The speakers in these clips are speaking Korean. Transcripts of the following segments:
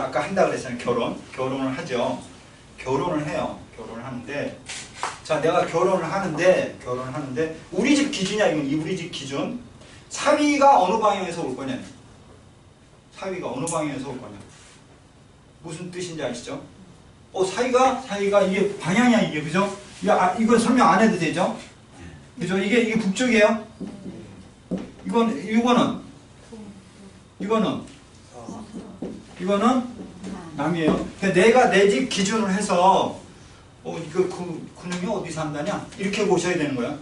아까 한다 그랬잖아요. 결혼. 결혼을 하죠. 결혼을 해요. 결혼을 하는데 자 내가 결혼을 하는데 결혼을 하는데 우리 집 기준이야 이건 이 우리 집 기준 사위가 어느 방향에서 올 거냐 사위가 어느 방향에서 올 거냐 무슨 뜻인지 아시죠? 어 사위가 사위가 이게 방향이야 이게 그죠? 이거 아, 이건 설명 안 해도 되죠? 그죠? 이게 이게 북쪽이에요? 이건 이거는 이거는 이거는 남이에요. 그러니까 내가 내 집 기준으로 해서 어 이거 그 그놈이 어디 산다냐 이렇게 보셔야 되는 거야.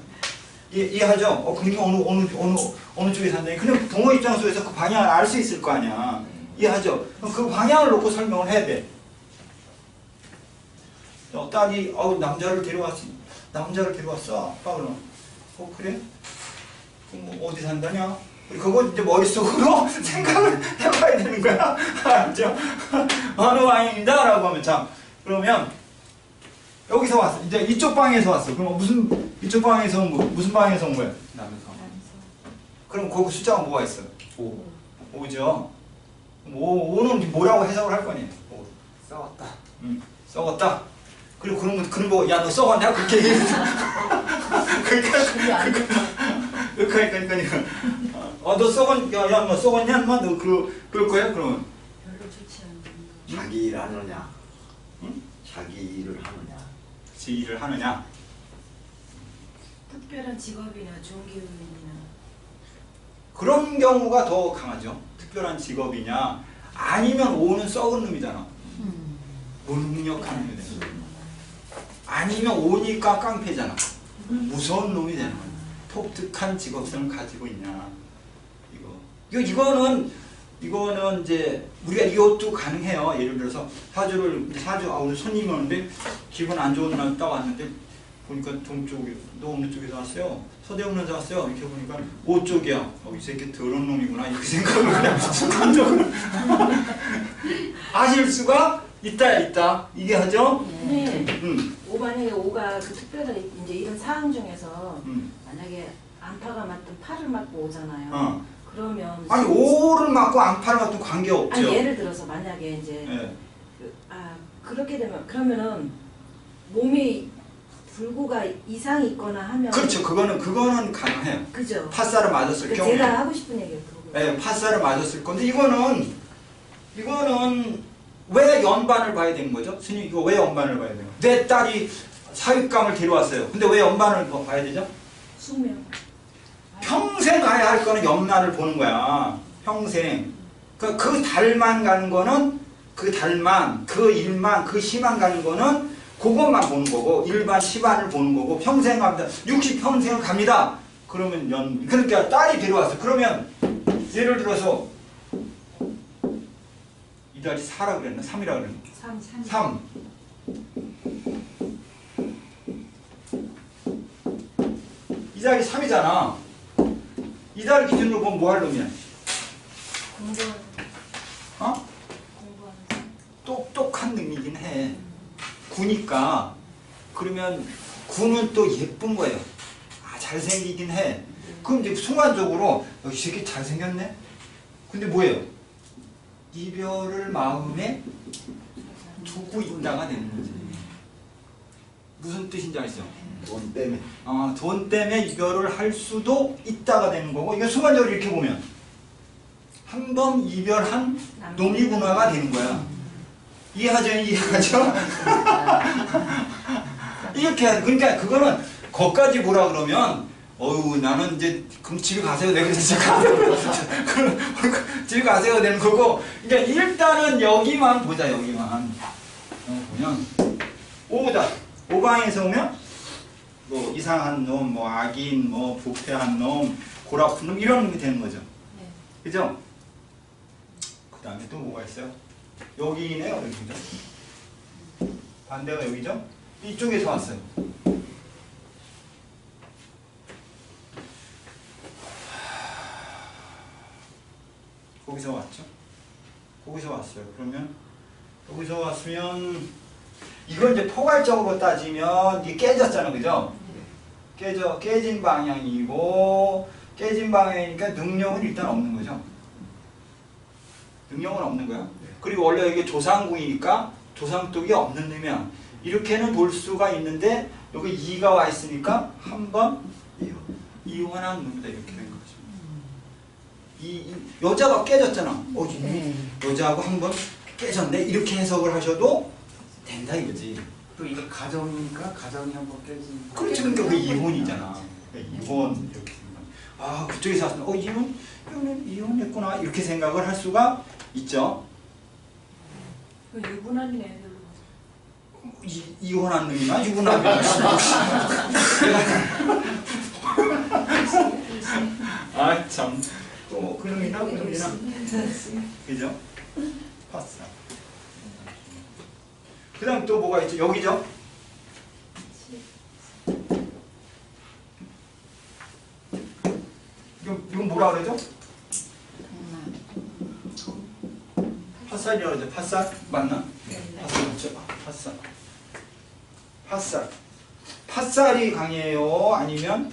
이, 이해하죠? 어 그놈이 어느 어느 어느 어느 쪽에 산다니. 그냥 부모 입장에서 그 방향을 알 수 있을 거 아니야. 이해하죠? 그럼 그 방향을 놓고 설명을 해야 돼. 어, 딸이 어 남자를 데려왔어. 남자를 데려왔어. 아빠 그럼. 어 그래? 그럼 뭐 어디 산다냐? 그거 이제 머릿속으로 생각을 해봐야 되는 거야. 알죠? 어느 방향이다? 라고 하면 자, 그러면 여기서 왔어. 이제 이쪽 방에서 왔어. 그럼 무슨 이쪽 방에서 온 거? 무슨 방에서 온 거야? 남에서 그럼 거기 숫자가 뭐가 있어? 오 5죠. 5, 5는 뭐라고 해석을 할 거니? 오. 싸웠다 음, 썩었다. 그리고 그런 거 그런 거 야 너 썩었냐? 그렇게 얘기해서 그러니까 돼. 그러니까 그러니까 어너 썩었 야야너 썩었냐? 인마 너 그, 그럴 거야? 그러면 별로 좋지 않은 자기 일 하느냐 응? 자기 일을 하느냐 제 일을 하느냐? 특별한 직업이나 종교인이나 그런 경우가 더 강하죠. 특별한 직업이냐? 아니면 오는 썩은 놈이잖아. 무능력한 놈이 되는 거야. 아니면 오니까 깡패잖아. 무서운 놈이 되는 거야. 독특한 직업성을 가지고 있냐? 이거. 이거 이거는 이거는 이제 우리가 이것도 가능해요. 예를 들어서 사주를 사주 아 오늘 손님이 오는데 기분 안 좋은 날딱 왔는데 보니까 동쪽에 너 어느 쪽에서 왔어요? 서대문에서 왔어요. 이렇게 보니까 오 쪽이야. 어, 이 새끼 더러운 놈이구나 이렇게 생각을 그냥 순간적으로 아실 수가 있다 있다 이게 하죠. 네. 음, 오 만약에 오가 그 특별한 이제 이런 상황 중에서 음. 만약에 안파가 맞든 팔을 맞고 오잖아요. 어. 그러면 아니 오를 맞고 안파를 맞고 관계 없죠. 아니 예를 들어서 만약에 이제 예. 그, 아 그렇게 되면 그러면은 몸이 불구가 이상이 있거나 하면 그렇죠. 그거는 그거는 가능해요. 그죠. 파사를 맞았을 그 경우에. 제가 하고 싶은 얘기예요. 예, 파사를 맞았을 건데 이거는 이거는 왜 연반을 봐야 되는 거죠? 스님 이거 왜 연반을 봐야 돼요? 내 딸이 사육감을 데려왔어요. 근데 왜 연반을 봐- 봐야 되죠? 숙명. 평생 가야 할 거는 염라를 보는 거야. 평생. 그, 그 달만 가는 거는 그 달만, 그 일만, 그 시만 가는 거는 그것만 보는 거고 일반 시반을 보는 거고 평생 갑니다. 60평생을 갑니다. 그러면 연 그러니까 딸이 데려왔어. 그러면 예를 들어서 이 달이 4라 그랬나? 3이라 그랬나? 삼, 삼. 3. 이 달이 3이잖아. 이달 기준으로 보면 뭐 할 놈이야? 공부하는 어? 공부하는. 똑똑한 놈이긴 해. 구니까. 그러면 구는 또 예쁜 거예요. 아, 잘생기긴 해. 그럼 이제 순간적으로 어, 이 새끼 잘생겼네? 근데 뭐예요? 이별을 마음에 두고 있다가 되는 거지. 무슨 뜻인지 아시죠? 돈 때문에 어, 돈 때문에 이별을 할 수도 있다가 되는 거고 이거 순간적으로 이렇게 보면 한 번 이별한 놈이구나가 되는 거야. 이해하죠? 이해하죠? 이렇게 하- 그러니까 그거는 거기까지 보라 그러면 어유 나는 이제 그럼 집에 가세요 내가 집에 가세요 집에 가세요 되는 거고 그러니까 일단은 여기만 보자 여기만 어, 보면 오다 오방에서 오면 뭐 이상한 놈, 뭐 악인, 뭐 부패한 놈, 골아픈 놈 이런 게 되는 거죠. 네. 그죠? 그 다음에 또 뭐가 있어요? 여기네요, 여기죠. 반대가 여기죠? 이쪽에서 왔어요. 거기서 왔죠? 거기서 왔어요. 그러면 여기서 왔으면 이건 이제 포괄적으로 따지면 이게 깨졌잖아, 그죠? 깨져 깨진 방향이고 깨진 방향이니까 능력은 일단 없는 거죠. 능력은 없는 거야. 그리고 원래 이게 조상궁이니까 조상독이 없는 놈이야. 이렇게는 볼 수가 있는데 여기 이가 와 있으니까 한번. 이혼한 놈이다 이렇게 된 거죠. 이, 이 여자가 깨졌잖아. 어, 이 네. 여자하고 한번 깨졌네 이렇게 해석을 하셔도 된다 이거지. 또 이거 가정이니까 가정이 한번 깨진. 그렇지 근데 그 이혼이잖아. 그러니까 이혼 이렇게. 아 그쪽에서 왔으면 어 이혼 이혼은 이혼했구나 이렇게 생각을 할 수가 있죠. 그 유부남이네. 이, 이혼한 놈이나 유부남 놈이나 아참 또 그놈이나 그놈이나 그죠? 파스 그 다음 또 뭐가 있죠? 여기죠? 이건, 이건 뭐라 그러죠? 팥살이라고 그러죠? 팥살? 맞나? 팥살 맞죠? 아, 팥살 팥살 팥살이 강해요? 아니면?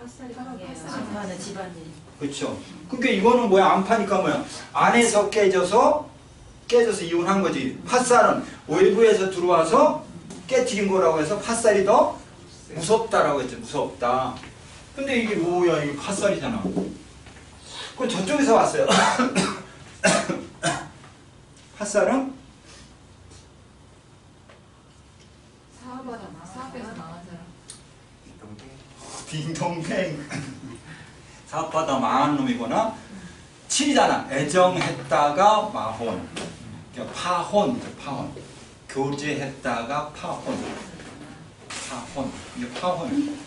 팥살이 강해요. 안 파는 집안일. 그렇죠 그러니까 이거는 뭐야 안 파니까 뭐야 안에서 깨져서 깨져서 이혼한 거지. 팥살은 외부에서 들어와서 깨트린 거라고 해서 팥살이 더 무섭다라고 했죠. 무섭다. 근데 이게 뭐야? 이게 팥살이잖아. 그럼 저쪽에서 왔어요. 팥살은? 사업하다 사업에서 나온 사람. 딩동댕. 사업하다 망한 놈이거나. 칠이잖아. 애정했다가 마혼 그러니까 파혼 파혼. 교제했다가 파혼. 파혼. 이게 파혼.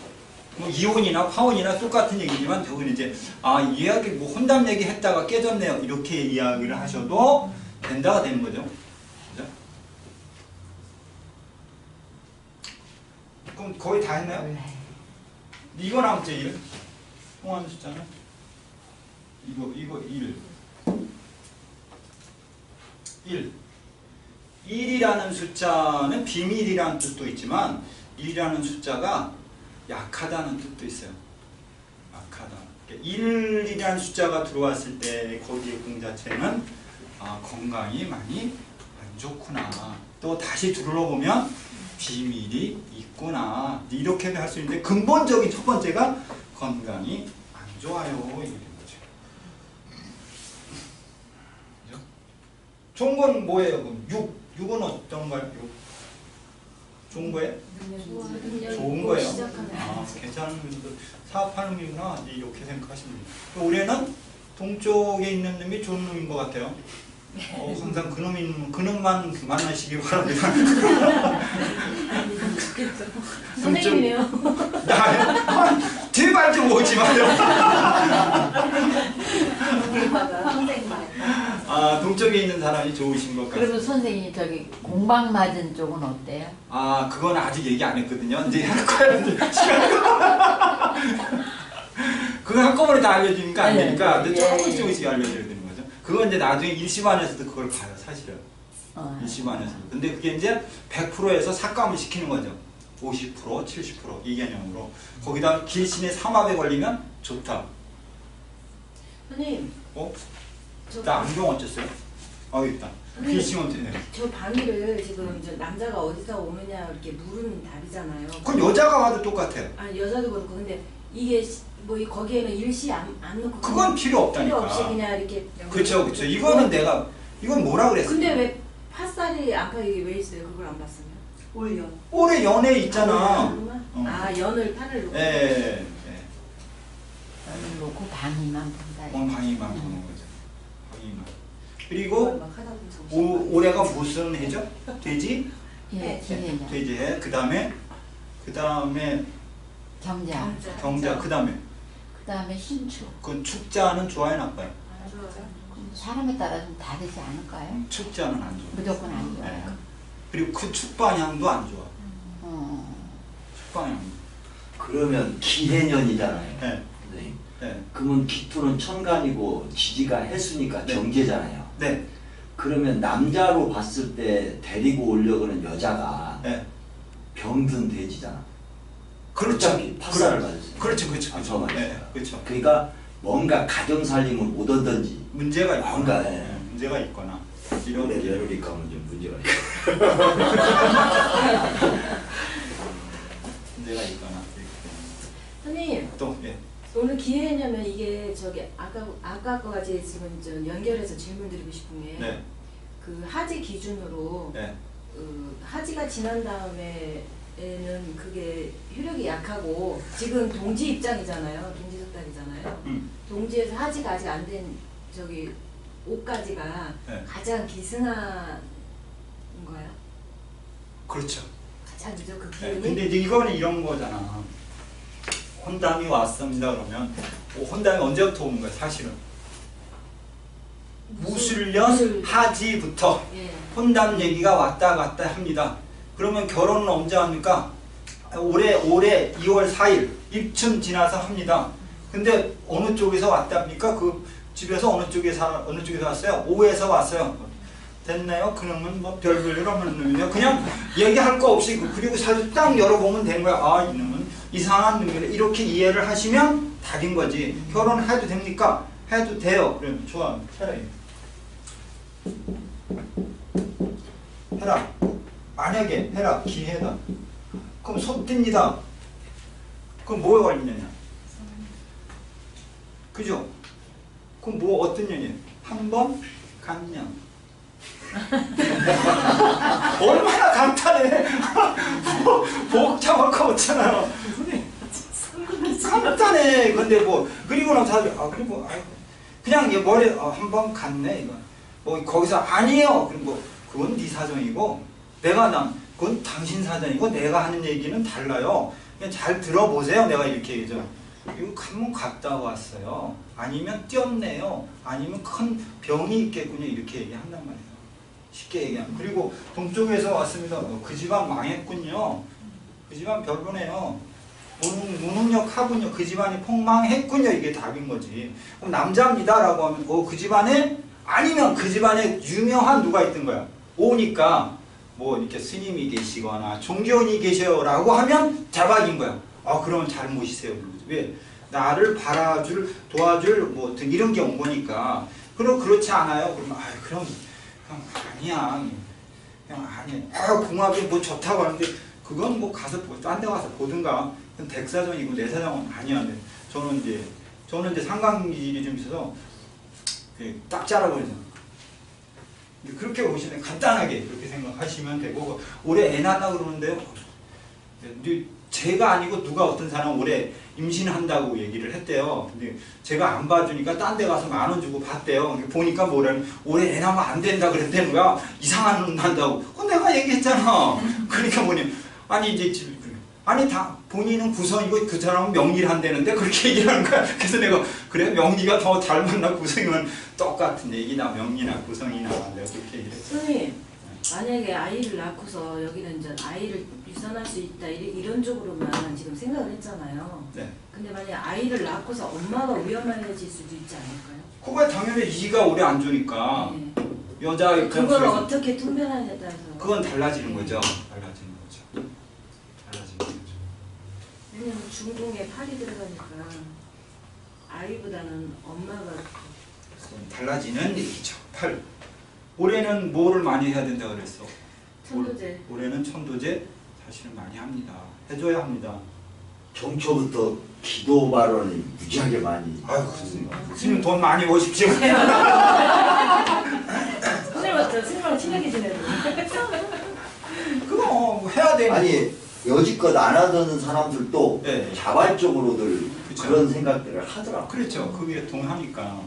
뭐 이혼이나 파혼이나 똑같은 얘기지만 저건 이제 아 이야기 뭐 혼담 얘기 했다가 깨졌네요. 이렇게 이야기를 하셔도 된다가 되는 거죠. 그죠? 그럼 거의 다 했나요? 이거 남죠 1 통하는 숫자는 이거 이거 1 1 1이라는 숫자는 비밀이라는 뜻도 있지만 1이라는 숫자가 약하다는 뜻도 있어요. 약하다. 1이라는 숫자가 들어왔을 때 거기에 공자체는 아, 건강이 많이 안 좋구나. 또 다시 둘러보면 비밀이 있구나. 이렇게도 할 수 있는데 근본적인 첫 번째가 건강이 안 좋아요. 이게 되는 거죠. 그죠? 좋은 건 뭐예요? 그럼 6. 6은 어떤가요? 6. 좋은 거예요? 좋은 거예요. 아, 괜찮은 분도 사업하는 놈이구나. 이제 이렇게. 그럼 올해는 동쪽에 있는 놈이 좋은 놈인 것 같아요. 어, 항상 그 놈이 있는 그놈만 만나시기 바랍니다. 선생님이네요. 야, 제발 좀 오지 마요. 아, 동쪽에 있는 사람이 좋으신 것 같아요. 그러면 선생님 저기 공방 맞은 쪽은 어때요? 아, 그건 아직 얘기 안 했거든요. 이제 할 거예요. 그거 한꺼번에 다 알려주니까 안 네, 되니까 네, 이제 예, 조금씩 예. 조금씩 알려줘야 되는 거죠. 그건 이제 나중에 일시반에서도 그걸 봐요, 사실은. 어. 일시반에서. 근데 그게 이제 100%에서 삭감을 시키는 거죠. 50%, 70%, 이 개념으로. 거기다 길신에 삼합에 걸리면 좋다. 선생님, 어? 저, 나 안경 어쨌어요? 아, 있다. 해? 저 방위를 지금 저 남자가 어디서 오느냐 이렇게 물은 답이잖아요. 그건 여자가 와도 똑같아요. 아니 여자도 그렇고 근데 이게 시- 뭐 이- 거기에는 일시 안, 안 넣고 그건 필요 없다니까. 필요 없이 그냥 이렇게 그렇죠, 그렇죠. 이거는 내가 이건 뭐라 그랬어? 근데 왜 팥살이 아까 이게 왜 있어요? 그걸 안 봤으면? 올려. 올해 연애 있잖아. 어. 아 연을 판을 놓고. 예, 예, 예. 놓고 방이만 본다. 그건 방위만 보는. 방위만. 그리고 오, 올해가 무슨 해죠? 돼지? 예, 지혜냐. 돼지 해. 그 다음에 그 다음에 경자. 경자. 그 다음에 그 다음에 신축. 그 축자는 좋아요, 나빠요? 안 좋아요. 그럼 사람에 따라 좀 다르지 않을까요? 축자는 안 좋아. 무조건 안 좋아요. 네. 그리고 그 축방향도 안 좋아. 어. 축방향. 그러면 기해년이잖아요. 네, 네. 네, 그러면 기토는 천간이고 지지가 해수니까 네. 경제잖아요. 네, 그러면 남자로 봤을 때 데리고 오려고는 여자가 네. 병든 돼지잖아. 그렇죠. 그렇- 받았어요. 그렇죠, 그렇죠, 아, 그렇죠. 정말. 네, 그렇죠. 그러니까 뭔가 가정 살림을 못 얻든지 문제가. 뭔가, 예. 네, 문제가 있거나 이런 게 며느리 가면 좀 문제가 있어. 문제가 있거나 선생님 또 예. 오늘 기회냐면 이게 저기 아까 아까 거까지 지금 좀 연결해서 질문 드리고 싶은 게 네. 그 하지 기준으로 네. 그 하지가 지난 다음에는 그게 효력이 약하고 지금 동지 입장이잖아요. 동지 석달이잖아요. 음. 동지에서 하지가 아직 안 된 저기 5까지가 네. 가장 기승한 거예요. 그렇죠. 가장 그죠 그 네, 기운이. 근데 이제 이거는 이런 거잖아. 혼담이 왔습니다 그러면 어, 혼담이 언제부터 오는 거야 사실은 무술년 무술. 하지부터 예. 혼담 얘기가 왔다 갔다 합니다. 그러면 결혼은 언제 합니까? 올해 올해 2월 4일 입춘 지나서 합니다. 근데 어느 쪽에서 왔답니까? 그 집에서 어느 쪽에서 어느 쪽에서 왔어요? 오에서 왔어요. 됐나요? 그러면 뭐 별별일 없는 놈이요. 그냥 얘기할 거 없이 그- 그리고 사실 딱 열어보면 되는 거야. 아 이놈은 이상한 놈이래. 이렇게 이해를 하시면 답인 거지. 결혼해도 됩니까? 해도 돼요. 그럼 좋아. 해라. 해라. 만약에 해라. 기회다. 그럼 소띠니다. 그럼 뭐가 있느냐? 그죠? 그럼 뭐 어떤 년이에요? 한번 간년. 얼마나. 뭐, 복잡할 거 없잖아요. 간단해. 근데 뭐 그리고 나서 다들 아 그리고 아이고 그냥 얘 머리 어, 한번 갔네 이거. 뭐 거기서 아니에요. 그럼 뭐 그건 네 사정이고 내가 난 그건 당신 사정이고 내가 하는 얘기는 달라요. 그냥 잘 들어보세요. 내가 이렇게 얘기죠. 이거 한번 갔다 왔어요. 아니면 뛰었네요. 아니면 큰 병이 있겠군요. 이렇게 얘기한단 말이에요. 쉽게 얘기하면. 그리고 동쪽에서 왔습니다. 어, 그 집안 망했군요. 그 집안 별로네요. 무능, 무능력 하군요. 그 집안이 폭망했군요. 이게 답인 거지. 그럼 남자입니다 라고 하면 어, 그 집안에 아니면 그 집안에 유명한 누가 있던 거야. 오니까 뭐 이렇게 스님이 계시거나 종교인이 계셔요라고 하면 대박인 거야. 아 그러면 잘 모시세요. 왜? 나를 바라줄 도와줄 뭐 등 이런 게 온 거니까. 그럼 그렇지 않아요. 그러면 아 그럼 그냥 아니야. 그냥 아니. 아 궁합이 뭐 좋다고 하는데 그건 뭐 가서 딴 데 가서 보든가. 그건 댁사정이고 내 사정은 아니야. 근데 저는 이제 저는 이제 상관기질이 좀 있어서 그딱 자라버리잖아. 근데 그렇게 보시면 간단하게 그렇게 생각하시면 되고 올해 애 낳나 그러는데요. 제가 아니고 누가 어떤 사람 올해 임신한다고 얘기를 했대요. 근데 제가 안 봐주니까 딴 데 가서 만 원 주고 봤대요. 보니까 뭐라는 올해 애 낳으면 안 된다 그랬다는 거야. 이상한 놈 난다고. 그 내가 얘기했잖아. 그러니까 뭐니 아니 이제 지- 아니 다 본인은 구성이고 그 사람은 명리를 한다는데 그렇게 얘기하는 거야. 그래서 내가 그래 명리가 더 잘 맞나 구성이면 똑같은 얘기나 명리나 구성이나 내가 그렇게 얘기를 했어. 선생님 만약에 아이를 낳고서 여기는 이제 아이를 유산할 수 있다 이- 이런 쪽으로만 지금 생각을 했잖아요. 네. 근데 만약 에 아이를 낳고서 엄마가 위험해질 수도 있지 않을까요? 그거 당연히 이가 오래 안 좋으니까 네. 여자 그걸 입장에서 어떻게 통변하냐에 따라서 그건 달라지는 거죠. 달라지는 거죠. 달라지는 거죠. 왜냐면 중동에 팔이 들어가니까 아이보다는 엄마가 달라지는 얘기죠. 8. 올해는 뭐를 많이 해야 된다 그랬어? 천도제 올- 올해는 천도제 사실은 많이 합니다. 해줘야 합니다. 정초부터 기도 발언이 무지하게 많이. 아유, 그렇습니다. 스님 돈 많이 버십시오. 선생님 저 스님하고 친하게 지내는 그거 뭐 해야 돼. 아니 여지껏 안 하던 사람들도 네. 자발적으로들 그쵸. 그런 생각들을 하더라고. 그렇죠. 그게 동하니까.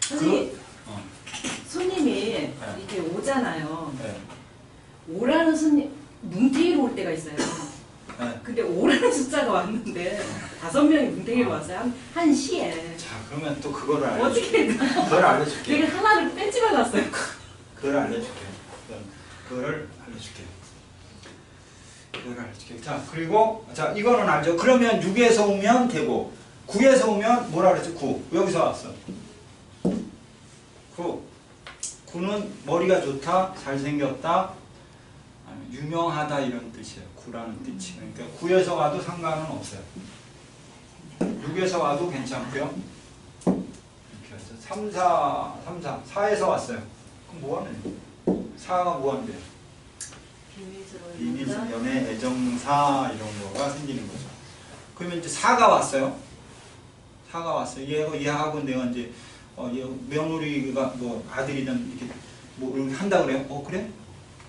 선생님 어. 손님이 이렇게 오잖아요. 네. 오라는 손님 뭉탱이로 올 때가 있어요. 네. 근데 오라는 숫자가 왔는데 다섯 명이 뭉탱이로 왔어요. 한, 한 시에 자, 그러면 또 그거를 알려줄게. 어떻게 그걸 알려줄게. 되게 하나를 뺀집어 놨어요. 그걸 알려줄게. 그거를 알려줄게. 그걸 알려줄게. 자, 그리고 자 이거는 알죠. 그러면 6에서 오면 되고 9에서 오면 뭐라 그랬지? 9. 여기서 왔어. 9. 9는 머리가 좋다, 잘생겼다, 유명하다 이런 뜻이에요. 9라는 뜻이. 그러니까 9에서 와도 상관은 없어요. 6에서 와도 괜찮고요. 이렇게 3, 4, 3, 4, 4에서 왔어요. 그럼 뭐 하는? 4가 뭐 하는데? 비밀스러운. 연애 애정사 이런 거가 생기는 거죠. 그러면 이제 4가 왔어요. 4가 왔어요. 얘하고 얘하고 내가 이제 어, 얘 며느리가 뭐 아들이든 이렇게 뭐 한다 그래요. 어 그래?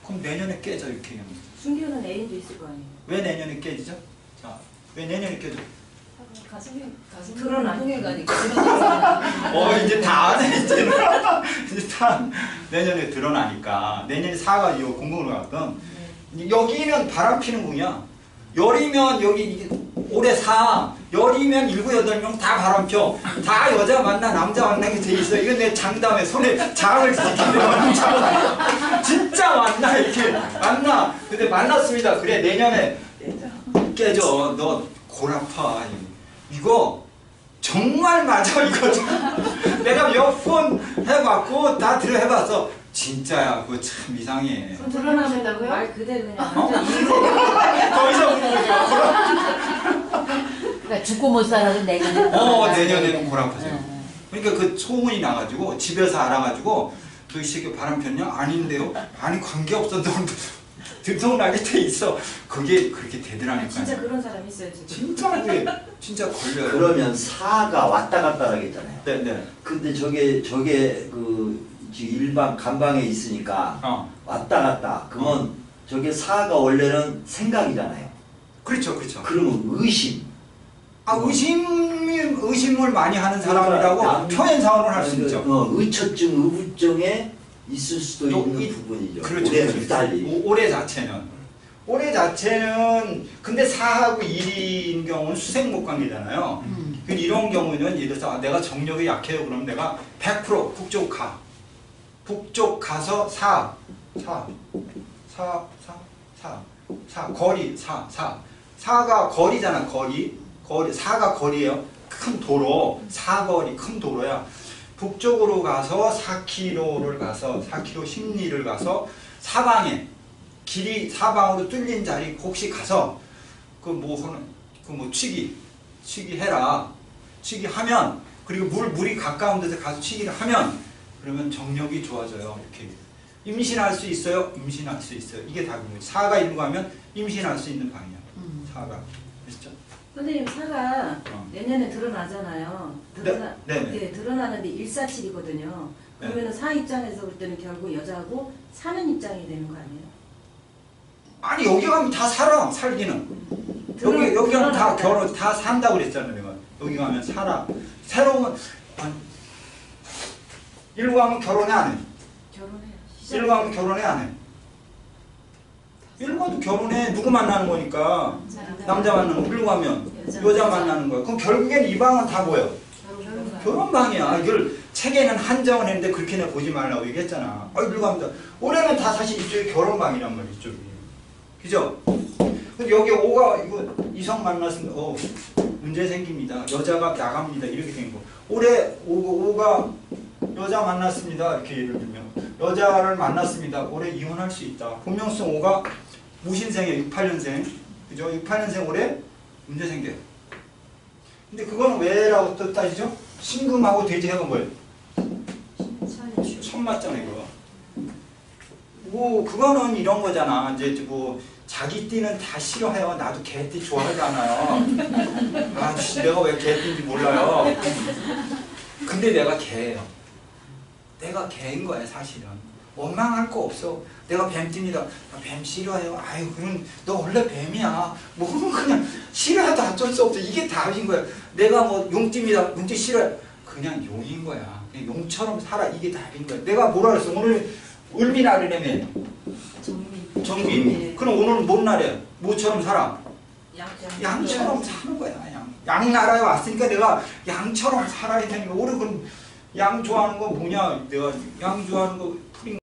그럼 내년에 깨져 이렇게 하면 숨기는 애인도 있을 거 아니에요. 왜 내년에 깨지죠? 자, 왜 내년에 깨져? 가슴이 가슴이 드러나. 운동회 가니까 어 이제 다 아네 이제 다 내년에 드러나니까 내년에 4가 이거 공공으로 갔던 여기는 바람 피는 궁이야. 열이면 여기 올해 4 열이면 7, 8명 다 바람 펴 다 여자 만나 남자 만나게 돼 있어. 이건 내 장담에 손에 장을 지키면 진짜 만나 이렇게. 만나. 근데 만났습니다. 그래 내년에. 깨져. 너 골아파. 이거 정말 맞아 이거. 내가 몇 번 해봤고 다 들어 해봤어 진짜야 그거 참 이상해 드러나신다고요? 말 그대로 그냥 어? 완전 더 이상 그러니까 죽고 못 살아도 내년에. 어 내년에는 골아파세요 응. 그러니까 그 소문이 나가지고 집에서 알아가지고 너이 새끼 바람 폈냐? 아닌데요? 아니 관계없어 너 들통나게 돼 있어 그게 그렇게 되더라니까 진짜 그런 사람 있어요 지금. 진짜 그게 진짜 걸려요 그러면 4가 왔다 갔다 하겠잖아요. 네네 근데 저게 저게 그 일반 간방에 있으니까 어 왔다 갔다. 그러면 저게 4가 원래는 생각이잖아요. 그렇죠 그렇죠 그러면 의심. 아 의심이 의심을 많이 하는 사람이라고 남- 표현상으로 할수 그, 있죠 어, 의처증, 의부증에 있을 수도 요- 있는 이- 부분이죠. 그렇죠. 올해는 그렇죠. 달리. 올해 자체는 올해 자체는 근데 4하고 1인 경우는 수생목 관계잖아요. 음. 그 이런 경우는 예를 들어서 아, 내가 정력이 약해요. 그럼 내가 100% 북쪽 가. 북쪽 가서 4. 4. 4. 4. 4. 4. 거리 4. 4. 4가 거리잖아. 거리. 거리 4가 거리예요. 큰 도로. 사거리 큰 도로야. 북쪽으로 가서 4km를 가서 4km 10리를 가서 사방에 길이 사방으로 뚫린 자리 혹시 가서 그뭐 하는 그뭐 취기 취기 해라 취기 하면 그리고 물 물이 가까운 데서 가서 취기를 하면 그러면 정력이 좋아져요 이렇게 임신할 수 있어요 임신할 수 있어요 이게 거지 사가 있는 거 하면 임신할 수 있는 방이야 음. 사가 그렇죠 선생님 사가 어. 내년에 드러나잖아요. 드러나, 네, 네, 네. 네, 드러나는데 일사칠이거든요. 그러면은 사 입장에서 볼 때는 결국 여자고 사는 입장이 되는 거 아니에요? 아니 여기 가면 다 살아 살기는 드러- 여기 여기 가면 다. 결혼 다 산다 그랬잖아 내가 여기 가면 살아 새로운 아니, 가면 결혼해 안 해? 결혼해요. 일로 가면 결혼해 안 해? 일로 가도 결혼해 누구 만나는 거니까 남자 만나는 거 일로 가면 여자 만나는 거야 그럼 결국엔 이 방은 다? 결혼 결혼방이야 이걸 책에는 한정을 했는데 그렇게 내 보지 말라고 얘기했잖아 가면 다 올해는 다 사실 이쪽이 결혼방이란 말이야 이쪽이 그죠? 근데 여기 오가 이거 이성 만났으면 어 문제 생깁니다. 여자가 나갑니다. 이렇게 된 거. 올해 오, 오가 여자 만났습니다. 이렇게 예를 들면 여자를 만났습니다. 올해 이혼할 수 있다. 본명성 오가 무신생이에요. 68년생. 그죠? 68년생 올해 문제 생겨요. 근데 그건 왜라고 또 따지죠? 신금하고 돼지해가 뭐예요? 처음 맞잖아 이거. 뭐 그거는 이런 거잖아. 이제 뭐 자기 띠는 다 싫어해요. 나도 개띠 좋아하잖아요. 아, 씨, 내가 왜 개띠인지 몰라요. 근데 내가 개예요. 내가 개인 거야 사실은. 원망할 거 없어. 내가 뱀띠입니다. 아, 뱀 싫어해요. 아유 그럼 너 원래 뱀이야. 뭐 그냥 싫어해도 어쩔 수 없어. 이게 답인 거야. 내가 뭐 용띠입니다. 용띠 싫어해. 그냥 용인 거야. 그냥 용처럼 살아. 이게 답인 거야. 내가 뭐라 그랬어? 오늘 을미날이라며. 정민. 정비. 그럼 오늘은 뭔 날이야? 뭐처럼 살아? 양 양처럼 사는 거야. 양. 양 나라에 왔으니까 내가 양처럼 살아야 되니까. 올해 그럼 양 좋아하는 거 뭐냐? 내가 양 좋아하는 거